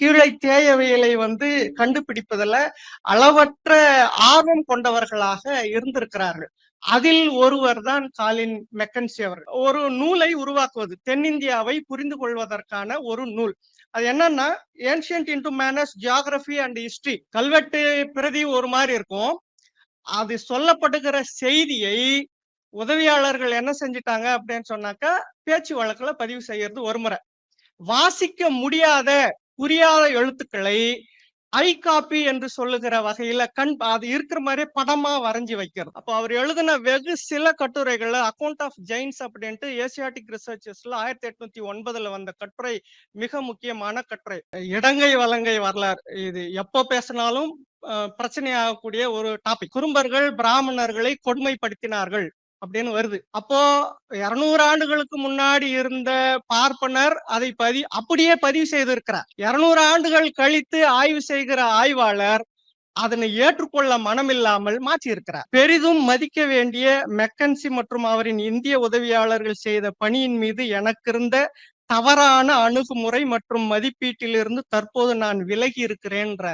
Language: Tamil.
கீழே தேயவைகளை வந்து கண்டுபிடிப்பதில் அளவற்ற ஆர்வம் கொண்டவர்களாக இருந்திருக்கிறார்கள். அதில் ஒருவர் தான் காலின் மெக்கன்சி அவர்கள். ஒரு நூலை உருவாக்குவது தென்னிந்தியாவை புரிந்து கொள்வதற்கான ஒரு நூல். அது என்னன்னா ஏன்ஷியன்ட் இன்டு மேனஸ் ஜியாகிரபி அண்ட் ஹிஸ்டரி கல்வெட்டு பிரதி ஒரு மாதிரி இருக்கும். அது சொல்லப்படுகிற செய்தியை உதவியாளர்கள் என்ன செஞ்சிட்டாங்க அப்படின்னு சொன்னாக்கா பேச்சு வழக்குல பதிவு செய்யறது ஒரு முறை. வாசிக்க முடியாத புரியாத எழுத்துக்களை ஐ காப்பி என்று சொல்லுகிற வகையில கண் அது இருக்கிற மாதிரி படமா வரைஞ்சி வைக்கிறது. அப்போ அவர் எழுதின வெகு சில கட்டுரைகள்ல அக்கௌண்ட் ஆஃப் ஜெயின்ஸ் அப்படின்ட்டு ஏசியாட்டிக் ரிசர்ச்சஸ்ல ஆயிரத்தி எட்நூத்தி ஒன்பதுல வந்த கட்டுரை மிக முக்கியமான கட்டுரை. இடங்கை வலங்கை வரலாறு. இது எப்போ பேசினாலும் பிரச்சனையாகக்கூடிய ஒரு டாபிக் குறும்பர்கள் பிராமணர்களை கொடுமைப்படுத்தினார்கள். அப்படின்னு வருது. அப்போ இருநூறு ஆண்டுகளுக்கு முன்னாடி இருந்த பார்ப்பனர் அதை பதி அப்படியே பதிவு செய்திருக்கிறார். இருநூறு ஆண்டுகள் கழித்து ஆய்வு செய்கிற ஆய்வாளர் அதனை ஏற்றுக்கொள்ள மனமில்லாமல் மாற்றி இருக்கிறார் பெரிதும் மதிக்க வேண்டிய மெக்கன்சி மற்றும் அவரின் இந்திய உதவியாளர்கள் செய்த பணியின் மீது எனக்கு இருந்த தவறான அணுகுமுறை மற்றும் மதிப்பீட்டிலிருந்து தற்போது நான் விலகி இருக்கிறேன்ற